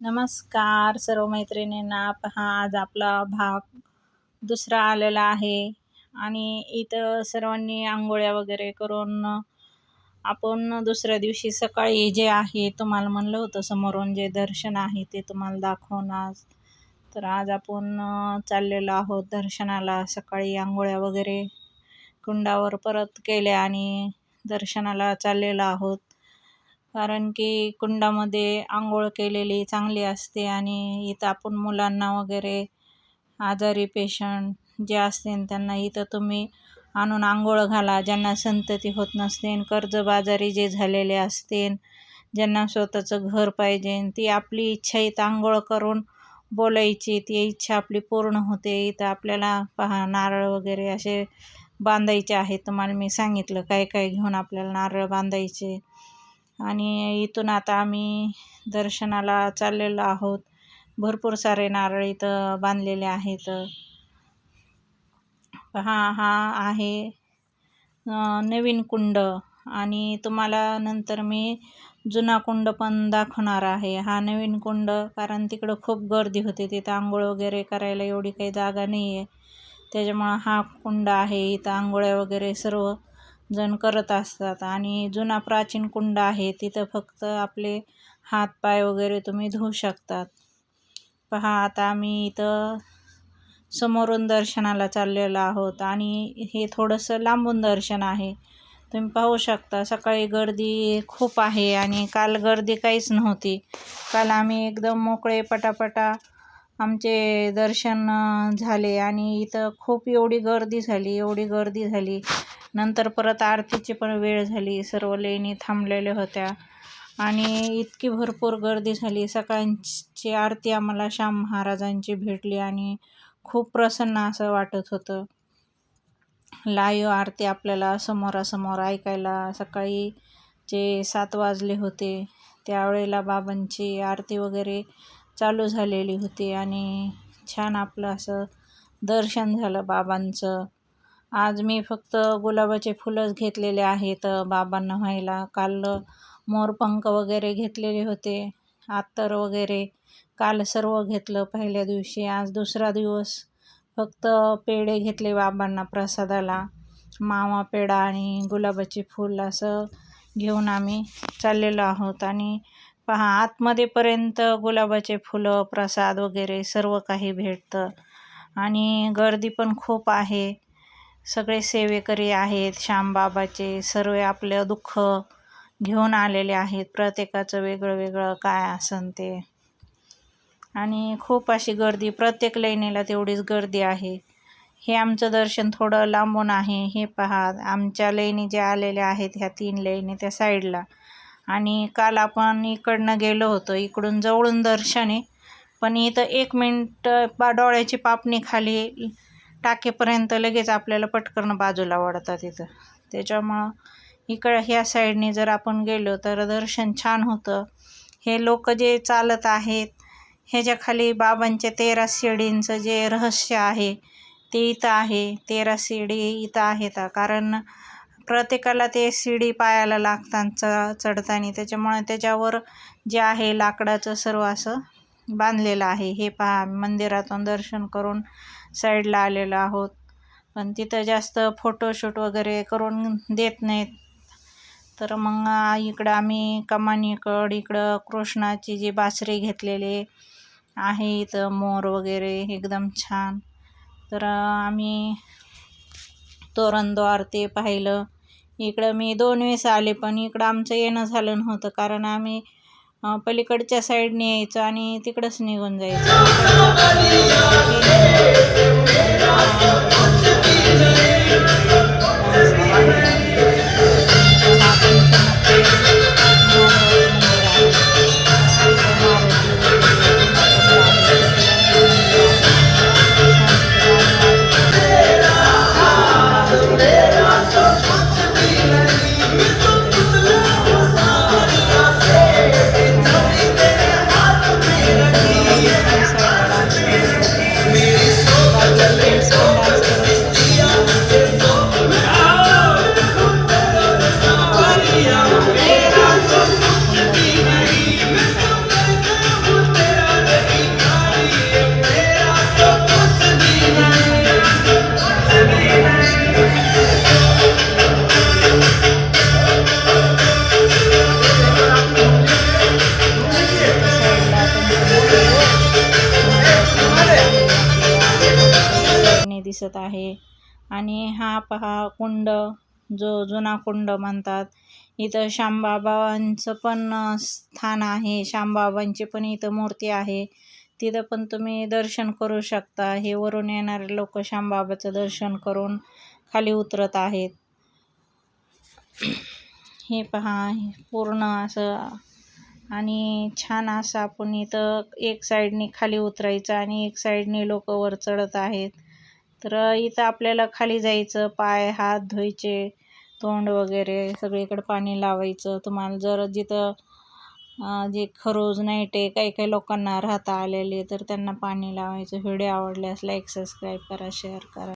नमस्कार सर्व मैत्रिणींना. पहा आज आपला भाग दुसरा आलेला आहे. आणि इथं सर्वांनी आंघोळ्या वगैरे करून आपण दुसऱ्या दिवशी सकाळी जे आहे तुम्हाला म्हणलं होतं समोरून जे दर्शन आहे ते तुम्हाला दाखवून आज. तर आज आपण चाललेलो आहोत दर्शनाला. सकाळी आंघोळ्या वगैरे कुंडावर परत केल्या आणि दर्शनाला चाललेलो आहोत. कारण की कुंडामध्ये आंघोळ केलेली चांगली असते आणि इथं आपण मुलांना वगैरे आजारी पेशंट जे असतील त्यांना इथं तुम्ही आणून आंघोळ घाला. ज्यांना संतती होत नसते कर्जबाजारी जे झालेले असतील ज्यांना स्वतःचं घर पाहिजे ती आपली इच्छा इथं आंघोळ करून बोलायची. ती इच्छा आपली पूर्ण होते. इथं आपल्याला पहा नारळ वगैरे असे बांधायचे आहेत. तुम्हाला मी सांगितलं काय काय घेऊन आपल्याला नारळ बांधायचे. आणि इथून आता आम्ही दर्शनाला चाललेलो आहोत. भरपूर सारे नारळ इथं बांधलेले आहेत. हा हा आहे नवीन कुंड आणि तुम्हाला नंतर मी जुना कुंड पण दाखवणार आहे. हा नवीन कुंड कारण तिकडं खूप गर्दी होते. तिथं आंघोळ वगैरे करायला एवढी काही जागा नाही आहे त्याच्यामुळं हा कुंड आहे. इथं आंघोळ्या वगैरे सर्व जण करत असतात. आणि जुना प्राचीन कुंड आहे तिथं फक्त आपले हात पाय वगैरे तुम्ही धुवू शकतात. पहा आता आम्ही इथं समोरून दर्शनाला चाललेलो आहोत आणि हे थोडंसं लांबून दर्शन आहे. तुम्ही पाहू शकता सकाळी गर्दी खूप आहे आणि काल गर्दी काहीच नव्हती. काल आम्ही एकदम मोकळे पटापटा आमचे दर्शन झाले आणि इथं खूप एवढी गर्दी झाली एवढी गर्दी झाली. नंतर परत आरतीची पण वेळ झाली. सर्व लेणी थांबलेल्या होत्या आणि इतकी भरपूर गर्दी झाली. सकाळची आरती आम्हाला श्याम महाराजांची भेटली आणि खूप प्रसन्न असं वाटत होतं. लाईव्ह आरती आपल्याला समोरासमोर ऐकायला सकाळी जे सात वाजले होते त्यावेळेला बाबांची आरती वगैरे चालू झालेली होती आणि छान आपलं असं दर्शन झालं बाबांचं. आज मी फक्त गुलाबाचे फुलंच घेतलेले आहेत बाबांना व्हायला. काल मोरपंख वगैरे घेतलेले होते आत्तर वगैरे. काल सर्व घेतलं पहिल्या दिवशी. आज दुसरा दिवस फक्त पेढे घेतले बाबांना प्रसादाला. मावा पेढा आणि गुलाबाचे फूल असं घेऊन आम्ही चाललेलो आहोत आणि पहा आतमध्येपर्यंत गुलाबाचे फुलं प्रसाद वगैरे सर्व काही भेटतं. आणि गर्दी पण खूप आहे. सगळे सेवेकरी आहेत श्यामबाबाचे सर्व आपलं दुःख घेऊन आलेले आहेत. प्रत्येकाचं वेगळं वेगळं काय असन ते. आणि खूप अशी गर्दी प्रत्येक लेणीला तेवढीच गर्दी आहे. हे आमचं दर्शन थोडं लांबून आहे. हे पहा आमच्या लेणी ज्या आलेल्या आहेत ह्या तीन लेणी त्या साईडला. आणि काल आपण इकडनं गेलो होतो इकडून जवळून दर्शन. आहे पण इथं एक मिनट बा डोळ्याची पापणी खाली टाकेपर्यंत लगेच आपल्याला पटकन बाजूला वाढतात इथं. त्याच्यामुळं इकडं ह्या साईडने जर आपण गेलो तर दर्शन छान होतं. हे लोक जे चालत आहेत ह्याच्या खाली बाबांच्या तेरा शिडींचं जे रहस्य आहे ते इथं आहे. तेरा शिडी इथं आहेत. कारण प्रत्येकाला ते शिडी पायाला लागतात चढताना. त्याच्यामुळे त्याच्यावर जे आहे लाकडाचं सर्व असं बांधलेलं आहे. हे पहा मंदिरातून दर्शन करून साईडला आलेलो आहोत. पण तिथं जास्त फोटोशूट वगैरे करून देत नाहीत. तर मग इकडं आम्ही कमानीकड इकडं कृष्णाची जी बासरी घेतलेली आहे इथं मोर वगैरे एकदम छान. तर आम्ही तोरणद्वार ते पाहिलं. इकडं मी दोन वेळेस आले पण इकडं आमचं येणं झालं नव्हतं. कारण आम्ही पलीकडच्या साईडने यायचो आणि तिकडंच निघून जायचो. आहे. आणि हा पहा कुंड जो जुना कुंड म्हणतात. इथं श्यामबाबांचं पण स्थान आहे. श्यामबाबांची पण इथं मूर्ती आहे. तिथं पण तुम्ही दर्शन करू शकता. हे वरून येणारे लोक श्यामबाबाचं दर्शन करून खाली उतरत आहेत. हे पहा पूर्ण असं आणि छान असं आपण इथं एक साईडने खाली उतरायचं आणि एक साईडने लोक वर चढत आहेत. तर इथं आपल्याला खाली जायचं पाय हात धुवायचे तोंड वगैरे सगळीकडे पाणी लावायचं. तुम्हाला जर जिथं जे खरोज नाईटे काही काही लोकांना राहता आलेले तर त्यांना पाणी लावायचं. व्हिडिओ आवडल्यास लाईक सबस्क्राईब करा शेअर करा.